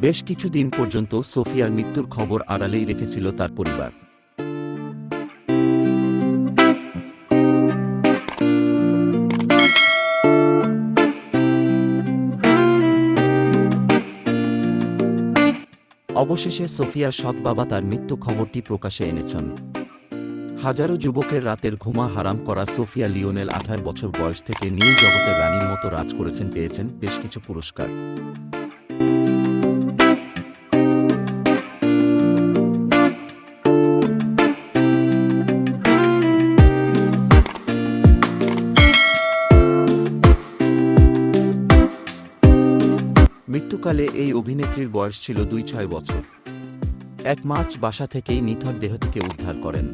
বেশ কিছুদিন পর্যন্ত সোফিয়ার মৃত্যুর খবর আড়ালেই রেখেছিল তার পরিবার। অবশেষে সোফিয়ার সৎ বাবা তার মৃত্যু খবরটি প্রকাশে এনেছেন। হাজারো যুবকের রাতের ঘুমা হারাম করা সোফিয়া লিওনেল আঠার বছর বয়স থেকে নীল জগতের রানীর মতো রাজ করেছেন, পেয়েছেন বেশ কিছু পুরস্কার। মৃত্যুকালে এই অভিনেত্রীর বয়স ছিল দুই ছয় বছর। এক মার্চ বাসা থেকেই নিথর দেহটিকে উদ্ধার করেন।